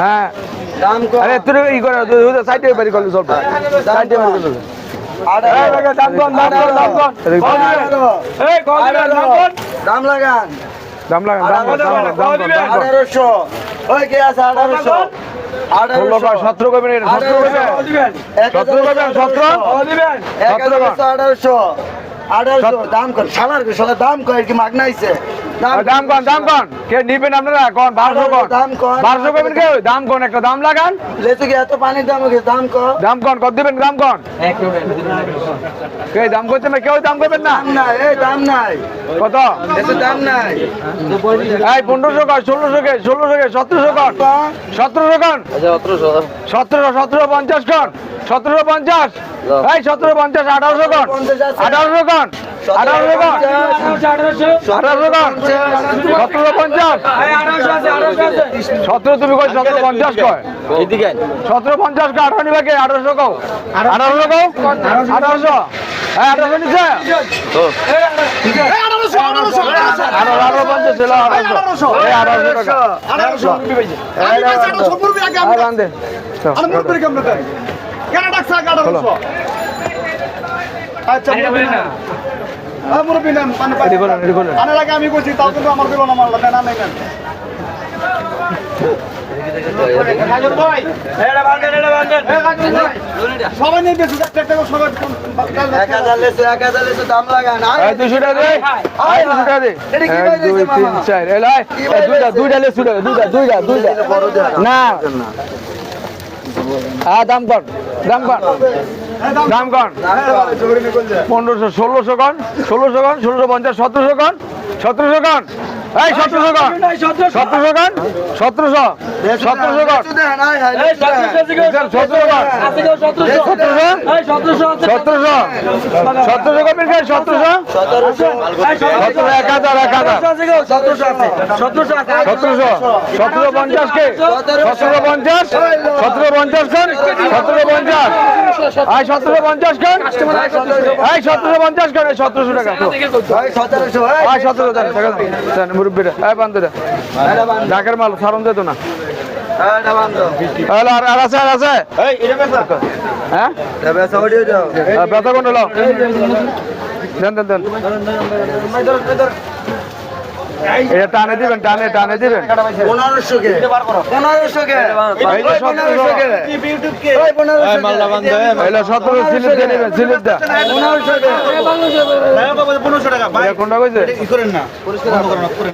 হ্যাঁ। দাম আরে তুই ই করে সাইডে বাড়ি করলি সাইডে বাড়ি করলি। লাগান। দাম আঠারোশো। ওই কে আছে আঠারোশো। সতেরো করবেন সতেরো করবেন সতেরো করবেন সতেরো? সতেরো আঠারোশো। আঠারোশো। দাম কর সালার সালা দাম কর কি মাগনা আইছে দাম কন দাম কন। কে নিবেন আপনারা? কন বারোশো কন? দাম কন। বারোশো করবেন কে দাম কন একটা দাম লাগান। কি এত পানির দাম দাম কর দাম কন কত দিবেন? দাম কন। কে দাম করতে না কেউ দাম করবেন না? দাম নাই এই দাম নাই। কত? এত দাম নাই। এই পনেরোশো কর ষোলোশো কে ষোলোশো কে সতেরোশো কন। সতেরোশো কন? সতেরো সতেরো পঞ্চাশ কন। সতেরো পঞ্চাশ? এই সতেরো পঞ্চাশ আঠারোশো কন। আঠারোশো কন? আঠারোশো সতেরো পঞ্চাশ সতেরো তুমি কই সতেরো পঞ্চাশ কয়? সতেরো পঞ্চাশ কয় আঠারো নিবে কে আঠারোশো কও? আঠারোশো। কও? আঠারোশো। হ্যাঁ আঠারোশো নিচ্ছে আঠারোশো টাকা। আচ্ছা মুরব্বী নেন পানি এটি করলেন এটি করলেন আনার আগে আমি বলছি তাও কিন্তু আমার দিল না না নেন নেন সবাই নিয়ে বেশি একটা একটা করে সবাই এক হাজার লেচু এক হাজার লেচু দাম লাগান। দুশো টাকা দে। দুশো টাকা দে। এটা কি এক বাইরে দুই তিন চার এই লাই এই দুইটা দুইটা লে দুইটা দুইটা দুইটা দুইটা। না। হ্যাঁ দাম কর দাম কর। দাম কর পনেরোশো, ষোলোশো কন ষোলোশো কন, ষোলোশো পঞ্চাশ, সতেরোশো কন সতেরোশো কন। এই সতেরোশো কন সতেরোশো কন, সতেরোশো সতেরোশো কন। কন, সতেরোশো সতেরোশো সতেরোশো করবেন কে সতেরোশো। সতেরোশো সতেরো এক হাজার এক হাজার। সতেরোশো সতেরো পঞ্চাশ কে? সতেরো পঞ্চাশ সতেরো পঞ্চাশ সতেরো পঞ্চাশ। আয় সতেরো পঞ্চাশ খান। আয় পঞ্চাশ খান এই সতেরোশো টাকা। সতেরোশো। আয় সতেরো টাকা। মুরব্বীরা আয় বান্ধবীরা এটা মাল সারণ যেত না। আর আছে আর আছে? হ্যাঁ? ব্যথা দেন দেন দেন। এটা টানে দিবেন টানে টানে দিবেন। পনেরোশো কে পনেরোশো কে পনেরোশো কে সতেরো স্লিপ দিয়ে নেবেন স্লিপ দা পনেরোশো টাকা। কোনটা কইছে? করেন না।